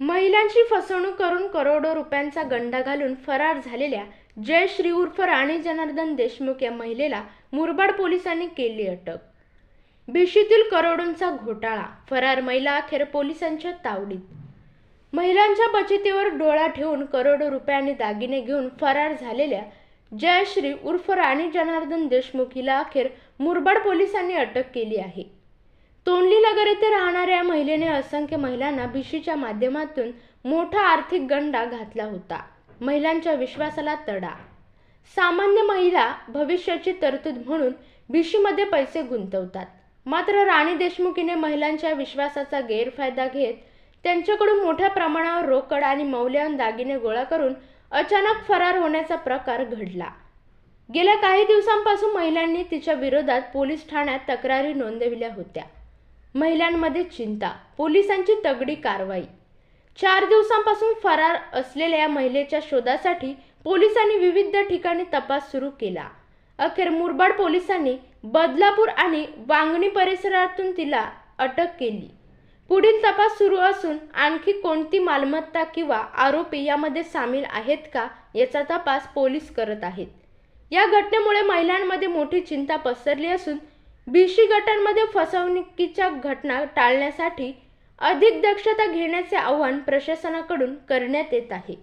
महिलांची फसवणूक करून करोडो रुपयांचा गंडा घालून फरार झालेल्या जयश्री उर्फ राणी जनार्दन देशमुख या महिलेला मुरबाड पोलिसांनी केली अटक. भिशीतील करोडोंचा घोटाळा फरार महिला अखेर पोलिसांच्या तावडीत. महिलांच्या बचतीवर डोळा ठेवून करोडो रुपयांनी दागिने घेऊन फरार झालेल्या जयश्री उर्फ राणी जनार्दन देशमुख हिला अखेर मुरबाड पोलिसांनी अटक केली आहे. तोंडली नगर येथे राहणाऱ्या महिलेने असंख्य महिलांना भिशीच्या माध्यमातून मोठा आर्थिक गंडा घातला होता. महिलांच्या विश्वासाला तडा. सामान्य महिला भविष्याची तरतूद म्हणून भिशीमध्ये पैसे गुंतवतात. मात्र राणी देशमुखीने महिलांच्या विश्वासाचा गैरफायदा घेत त्यांच्याकडून मोठ्या प्रमाणावर रोकड आणि मौल्यवान दागिने गोळा करून अचानक फरार होण्याचा प्रकार घडला. गेल्या काही दिवसांपासून महिलांनी तिच्या विरोधात पोलीस ठाण्यात तक्रारी नोंदविल्या होत्या. महिलांमध्ये चिंता पोलिसांची तगडी कारवाई. चार दिवसांपासून फरार असलेल्या या महिलेच्या शोधासाठी पोलिसांनी विविध ठिकाणी तपास सुरू केला. अखेर मुरबाड पोलिसांनी बदलापूर आणि वांगणी परिसरातून तिला अटक केली. पुढील तपास सुरू असून आणखी कोणती मालमत्ता किंवा आरोपी यामध्ये सामील आहेत का याचा तपास पोलीस करत आहेत. या घटनेमुळे महिलांमध्ये मोठी चिंता पसरली असून बीसी गटांमध्ये फसवणुकीच्या घटना टाळण्यासाठी अधिक दक्षता घेण्याचे आवाहन प्रशासनाकडून करण्यात येत आहे.